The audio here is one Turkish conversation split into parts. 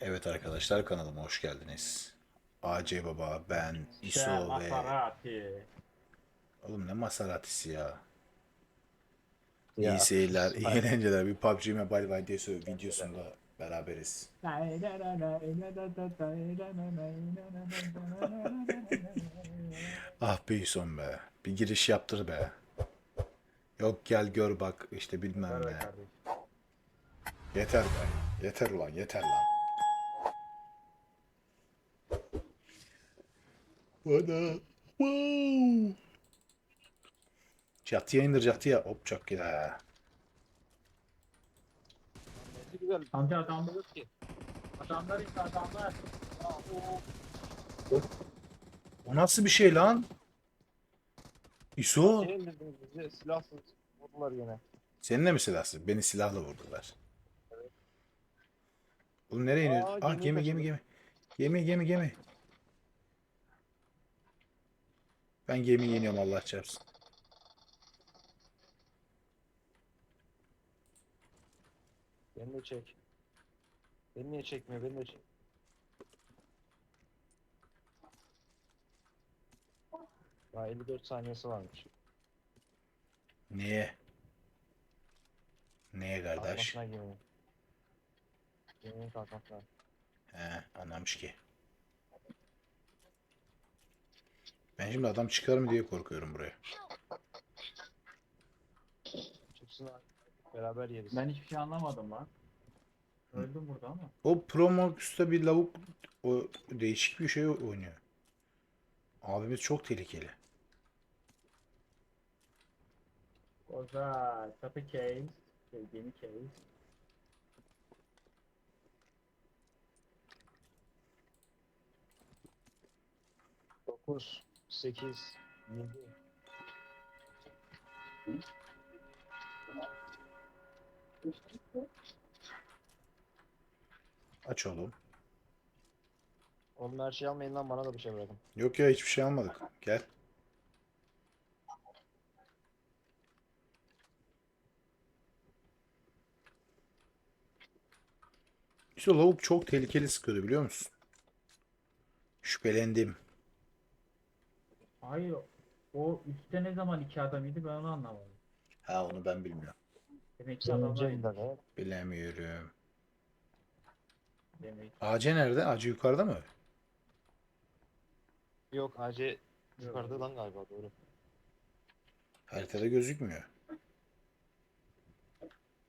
Evet arkadaşlar kanalıma hoş geldiniz. AC Baba, ben, İşte İso ve... Maserati. Oğlum ne Maseratisi ya. Ya. İyi seyirler, iyi eğlenceler. Bir PUBG Mobile videosu, videosunda beraberiz. Ah be İso'm be. Bir giriş yaptır be. Yok gel gör bak işte bilmem ne. Yeter be. Yeter ulan yeter lan. Bana. Wow. Çatıya indir çatıya. Hop çok güzel. Ne güzel. Amca adamlar yok ki. Adamlar işte adamlar. O nasıl bir şey lan? İso. Şey silahsız vurdular yine. Seninle mi silahsız? Beni silahla vurdular. Oğlum nereye iniyor? Aa, Ah gemi gemi gemi. Gemi gemi gemi. Ben gemiye iniyorum Allah çarpsın. Beni de çek. Beni niye çekmiyor? Beni de çek. Daha 54 saniyesi varmış. Niye? Neye kardeş? Kalkmasına geminin. Geminin kalkmasına. He anlamış ki. Ben şimdi adam çıkar mı diye korkuyorum buraya. Çıksın abi. Beraber yeriz. Ben hiçbir şey anlamadım lan. Öldüm burada ama. O Promox'ta bir lavuk o değişik bir şey oynuyor. Abimiz çok tehlikeli. Oza, çatı case. Gemi case. Dokuz, sekiz, yedi. Aç oğlum. Oğlum her şeyi almayın lan bana da bir şey bırakın. Yok ya hiçbir şey almadık. Gel. İşte lavuk çok tehlikeli sıkıyordu biliyor musun? Şüphelendim. Hayır. O üstte ne zaman iki adamıydı ben onu anlamadım. Ha onu ben bilmiyorum. Demek ki adamlar. Bilemiyorum. demek. AC nerede? AC yukarıda mı? Yok AC yukarıda lan galiba doğru. Haritada gözükmüyor.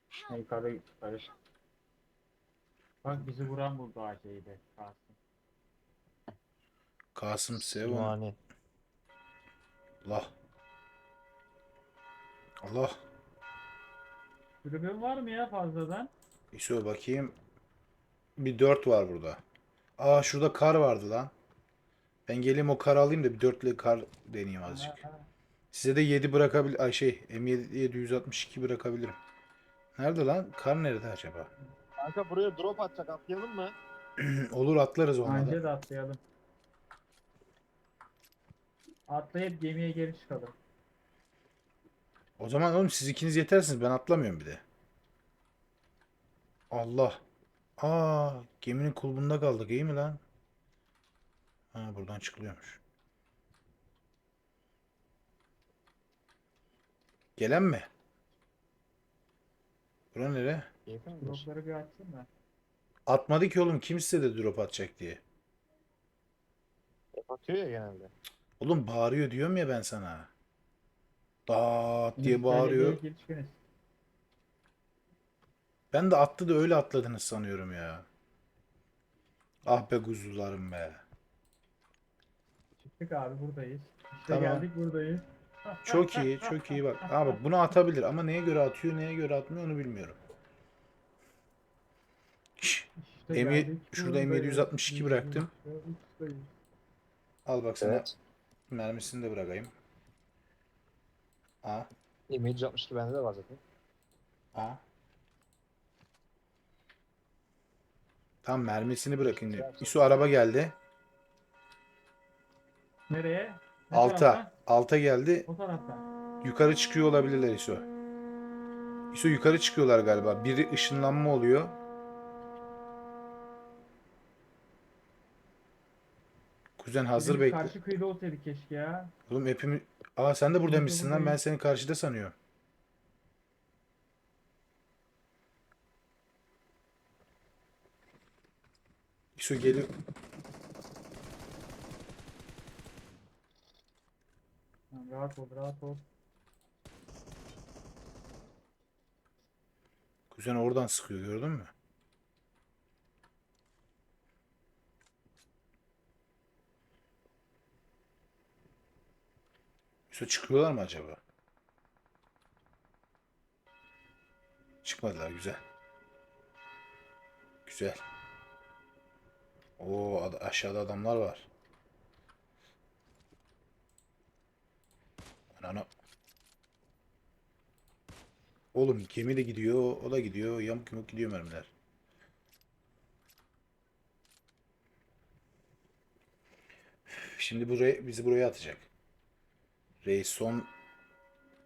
Ha, yukarıda yukarı. Bak bizi vuran buldu AC'yi Kasım. Kasım Sevon. Mani. Allah. Allah. Tribün var mı ya fazladan? İso bakayım. Bir 4 var burada. Aa şurada kar vardı lan. Ben geleyim o kar alayım da bir dörtlü kar deneyeyim azıcık. Size de 7 bırakabil ay şey M7 762 bırakabilirim. Nerede lan? Kar nerede acaba? Kanka buraya drop atacak atlayalım mı? Olur atlarız olmadı. Bence de atlayalım. Atlayıp gemiye geri çıkalım. O zaman oğlum siz ikiniz yetersiniz. Ben atlamıyorum bir de. Allah. Aa, geminin kulbunda kaldık. iyi mi lan? Ha, buradan çıkılıyormuş. Gelen mi? Bura nere? Dropları bir açsın da. Atmadı ki oğlum. Kim size de drop atacak diye. Hep atıyor ya genelde. Oğlum bağırıyor diyorum ya ben sana. Daat diye bağırıyor. Ben de attı da öyle atladınız sanıyorum ya. Ah be kuzularım be. Çıktık abi buradayız. İşte Tamam. geldik buradayız. Çok iyi, çok iyi bak. Abi bunu atabilir ama neye göre atıyor, neye göre atmıyor onu bilmiyorum. Şş, İşte M- geldik şurada buradayız. M762 bıraktım. Al bak sana Evet. Mermisini de bırakayım. A, M762 bende de var zaten. A. Tam mermisini bırakın. İso araba geldi. Nereye? Ne Alta. taraftan? Alta geldi. O taraftan. Yukarı çıkıyor olabilirler İso. İso yukarı çıkıyorlar galiba. Biri ışınlanma oluyor. Kuzen hazır Bizim bekle. Karşı kıyıda olsaydı keşke ya. Oğlum hepimiz... Aa sen de buradaymışsın lan. Ben seni karşıda sanıyorum. İso geliyor. Tamam, rahat ol rahat ol. Kuzen oradan sıkıyor gördün mü? İso çıkıyorlar mı acaba? Çıkmadılar güzel. Güzel. Oo ad- aşağıda adamlar var. Ananı. Oğlum gemi de gidiyor, o da gidiyor. Yamuk yumuk gidiyor mermiler. Şimdi buraya bizi buraya atacak. Reis son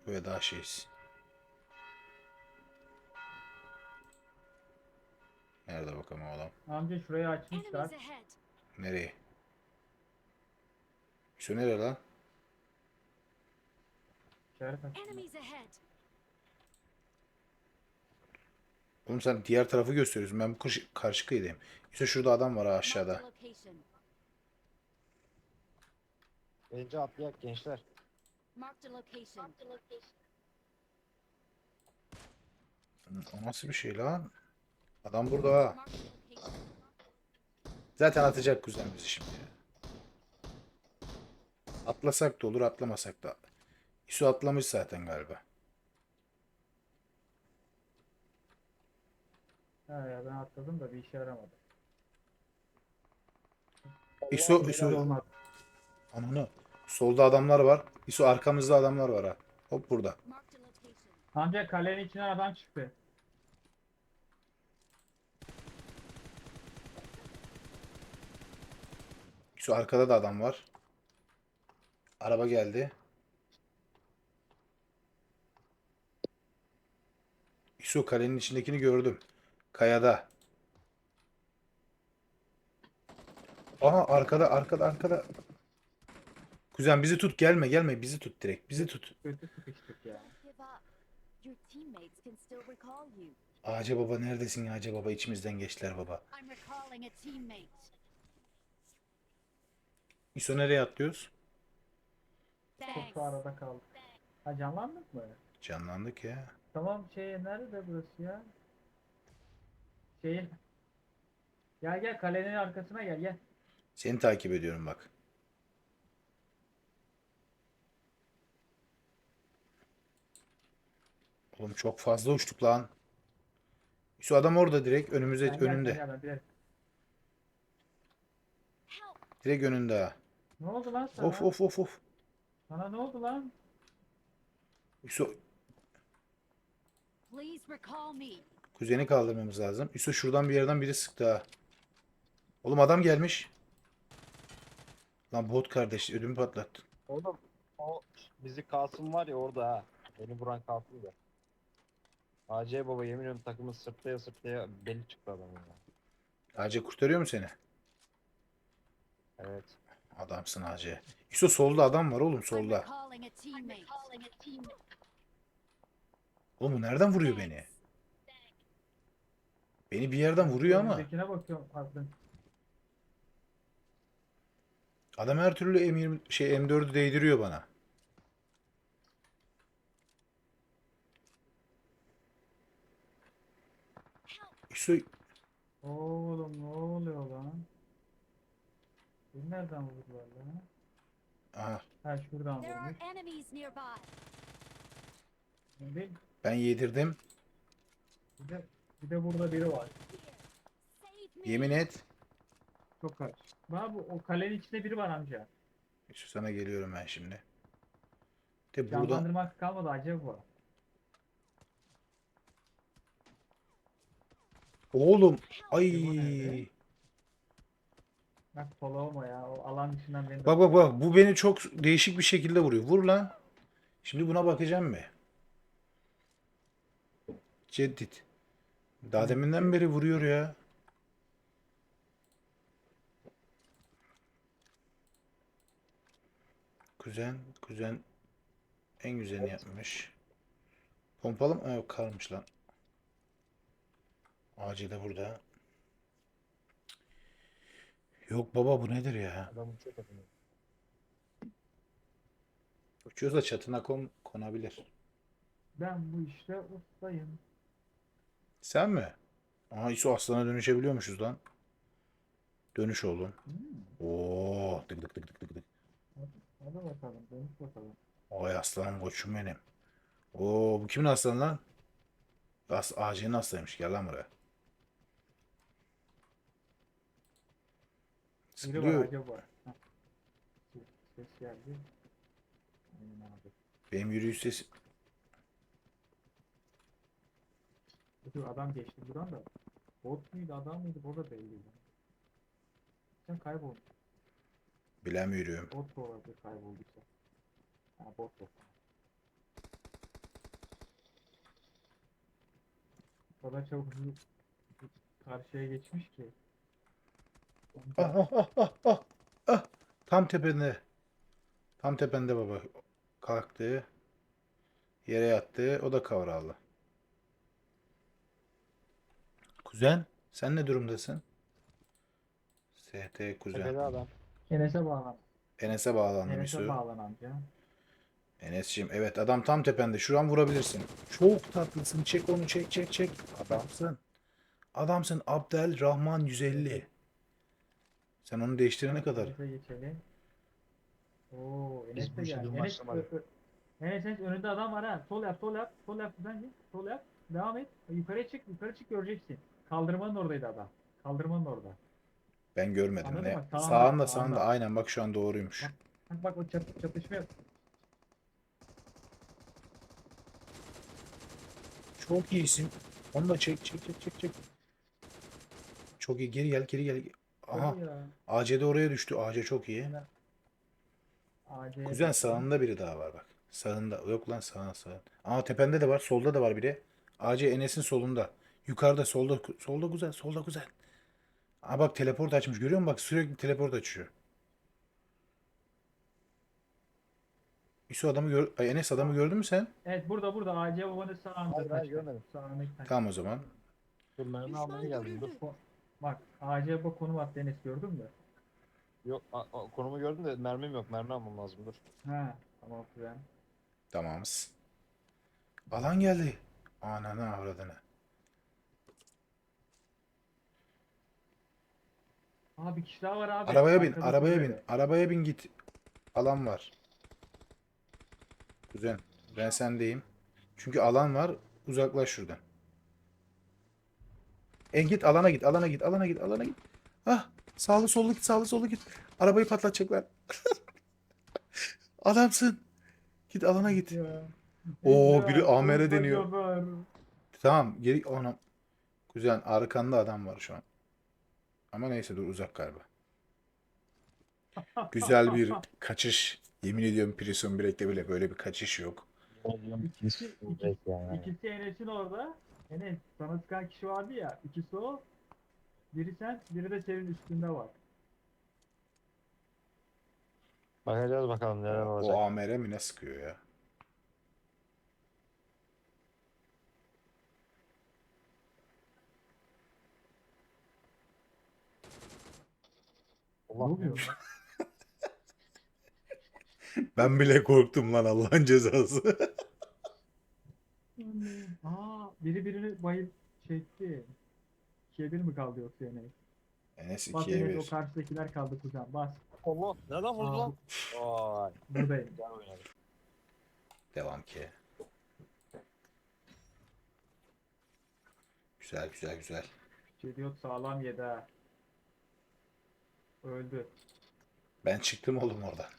ve daha şeyiz. Nerede bakalım o adam? Amca şurayı açmışlar. Nereye? Şu nereye lan? İşaret açmışlar. Oğlum sen diğer tarafı gösteriyorsun. Ben bu karşı, karşı kıyıdayım. İşte şurada adam var ha aşağıda. Bence atlayak gençler. Marked a location. O nasıl bir şey lan? Adam burada ha. Zaten atacak kuzen bizi şimdi. Atlasak da olur, atlamasak da. İso atlamış zaten galiba. Ha ya ben atladım da bir işe yaramadı. İso, İso, ananı. Solda adamlar var. İso arkamızda adamlar var ha. Hop burada. Marked a location. Amca kalenin içinden adam çıktı. İso arkada da adam var. Araba geldi. İso kalenin içindekini gördüm. Kayada. Aha arkada arkada arkada. Kuzen bizi tut gelme gelme bizi tut direkt bizi tut. Kötü sıkıştık ya. Ağaca baba neredesin ya Ağaca baba içimizden geçtiler baba. İso nereye atlıyoruz? Çok da arada kaldık. Ha canlandık mı? Canlandık ya. Tamam şey nerede burası ya? Şeyin. Gel gel kalenin arkasına gel gel. Seni takip ediyorum bak. Oğlum çok fazla uçtuk lan. Şu adam orada direkt önümüze Sen gel, ben direkt- önünde ha. Ne oldu lan sana? Of of of of. Sana ne oldu lan? Yusuf Please recall me. kuzeni kaldırmamız lazım. Yusuf şuradan bir yerden biri sıktı ha. Oğlum adam gelmiş. Lan bot kardeş ödümü patlattın. Oğlum o bizi Kasım var ya orada ha. Beni vuran Kasım da. AC baba yemin ediyorum takımı sırtlaya sırtlaya beli çıktı adamın ya. Hacı kurtarıyor mu seni? Evet. Adamsın Hacı. Yusuf solda adam var oğlum solda. Oğlum bu nereden vuruyor beni? Beni bir yerden vuruyor ama. Önündekine bakıyorum pardon. Adam her türlü M20 şey M4'ü değdiriyor bana. Yusuf Oğlum ne oluyor lan? Beni nereden vurdular lan? Aha, Ha şuradan vurmuş. Bir, ben yedirdim. bir de, bir de burada biri var. Yemin et. Çok kaç. Bana bu o kalenin içinde biri var amca. Yusuf sana geliyorum ben şimdi. De buradan Canlandırmak kalmadı acaba. Oğlum ay sola olma ya. O alan dışından beni bak bak bak bu beni çok değişik bir şekilde vuruyor. Vur lan. Şimdi buna bakacağım mı? Ceddit. Daha deminden beri vuruyor ya. Kuzen, kuzen en güzelini yapmış. Pompalı mı? Yok karmış lan. Da burada. Yok baba bu nedir ya? Adam atıyor. Uçuyorsa çatına kon konabilir. Ben bu işte ustayım. Sen mi? Aha İso aslana dönüşebiliyormuşuz lan. Dönüş oğlum. Hmm. Oo, tık tık tık tık tık tık. Hadi bakalım. Dönüş bakalım. Oy aslanım koçum benim. Oo bu kimin aslanı lan? As ağacının aslanıymış. Gel lan buraya. Biri var Sıkılıyor. acaba. Heh. Ses- Ses geldi. Aynen abi. Benim yürüyüş sesi. Dur adam geçti buradan da. Bot muydu adam mıydı o da belli değil. Sen kayboldun. Bilemiyorum. Bot da olabilir kaybolduysa. Ha bot bot. O kadar çabuk hızlı karşıya geçmiş ki. Ah ah ah ah ah. Tam tepende. Tam tepende baba. Kalktı. Yere yattı. O da kavraldı. Kuzen, sen ne durumdasın? ST kuzen. Tepede adam. Enes'e bağlan. Enes'e bağlandım Enes'e Yusuf. bağlan amca. Enes'ciğim evet adam tam tepende. Şuran vurabilirsin. Çok tatlısın. Çek onu çek çek çek. Adamsın. Adamsın. Abdelrahman 150. Sen onu değiştirene kadar. Geçelim. Oo Biz Enes bu de işe geldi. dün Enes, başlamadık. ö- ö- Enes, Enes önünde adam var ha. Sol yap, sol yap, sol yap, git. Sol yap. Devam et. Yukarıya çık, yukarı çık göreceksin. Kaldırmanın oradaydı adam. Kaldırmanın orada. Ben görmedim. Anladın Ne? mı? Sağında, Sağında sağında. Aynen bak şu an doğruymuş. Bak. Bak o çat, çatışma yap. Çok iyisin. Onu da çek çek çek çek çek. Çok iyi. Geri gel geri gel. Aha. AC de oraya düştü. AC çok iyi. AC Kuzen sağında biri daha var bak. Sağında. Yok lan sağ sağ. Ama tepende de var. Solda da var biri. AC Enes'in solunda. Yukarıda solda. Solda güzel. Solda güzel. Aa bak teleport açmış. Görüyor musun? Bak sürekli teleport açıyor. Yusuf adamı gör... Ay, Enes adamı gördün mü sen? Evet burada burada AC babanın sağında. Hayır, hayır, görmedim. Sağındaki. Tamam o zaman. Dur mermi almaya geldim dur. Bak AC baba konum attı Enes gördün mü? Yok a- a- konumu gördüm de mermim yok. Mermi almam lazım dur. Ha tamam kuzen. Tamamız. Alan geldi. Ananı avradını. Aa bir kişi daha var abi. Arabaya bin, Arkada arabaya bin. kulübede. Arabaya bin git. Alan var. Kuzen, ben sendeyim. Çünkü alan var. Uzaklaş şuradan. En git alana git, alana git, alana git, alana git. Ah, sağlı sollu git, sağlı sollu git. Arabayı patlatacaklar. Adamsın. Git alana git. Ya. Oo, biri AMR deniyor. Tamam, geri ona. Kuzen, arkanda adam var şu an. Ama neyse dur uzak galiba. Güzel bir kaçış. Yemin ediyorum Prison Break'te bile böyle bir kaçış yok. İkisi, ikisi, ikisi Enes'in orada. Enes sana sıkan kişi vardı ya. İkisi o. Biri sen, biri de senin üstünde var. Bakacağız bakalım neler olacak. O AMR mi ne sıkıyor ya? Allah oluyor? Ben bile korktum lan Allah'ın cezası. Aa, biri birini bayıp çekti. İkiye bir mi kaldı yoksa Enes? Enes Bas 2'ye Enes o 1. karşıdakiler kaldı kuzen. Bas. Allah. Nereden vurdu Aa, lan? Vay. buradayım. Güzel oynadı. Devam ki. Güzel güzel güzel. Cediot sağlam yedi ha. Öldü. Ben çıktım oğlum oradan.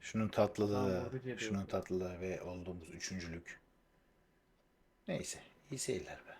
Şunun tatlılığı, Tamam, orada Cediot şunun tatlılığı ve olduğumuz üçüncülük. Neyse, iyi seyirler be.